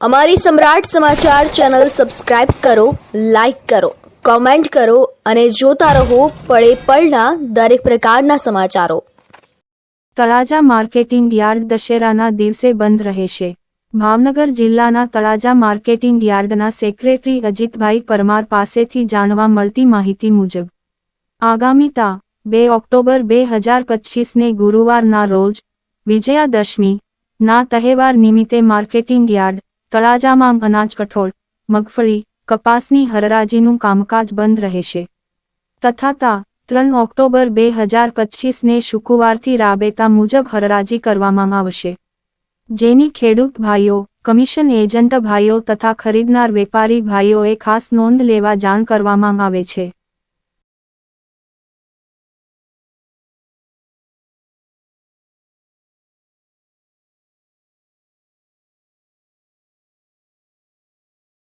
અમારી Samrat Samachar channel subscribe કરો, like કરો, કોમેન્ટ કરો અને જોતા રહો પળે પળના દરેક પ્રકારના સમાચારો. તળાજા માર્કેટિંગ યાર્ડ દશેરાના દિવસે બંધ રહેશે. ભાવનગર જિલ્લાના તળાજા માર્કેટિંગ યાર્ડના સેક્રેટરી અજીતભાઈ પરમાર પાસેથી જાણવા મળતી માહિતી મુજબ, આગામી તા, બે ઓક્ટોબર બે હજાર પચીસને ગુરુવારના રોજ, વિજયાદશમી, ના તહેવાર નિમિત્તે માર્કેટિંગ યાર્ડ તળાજામાં અનાજ કઠોળ, મગફળી, કપાસની હરરાજીનું કામકાજ બંધ રહેશે. તથા તા ત્રણ ઓક્ટોબર બે હજાર પચીસને શુક્રવારથી રાબેતા મુજબ હરરાજી કરવામાં આવશે. જેની ખેડૂત ભાઈઓ, કમિશન એજન્ટ ભાઈઓ તથા ખરીદનાર વેપારી ભાઈઓએ ખાસ નોંધ લેવા જાણ કરવામાં આવે છે.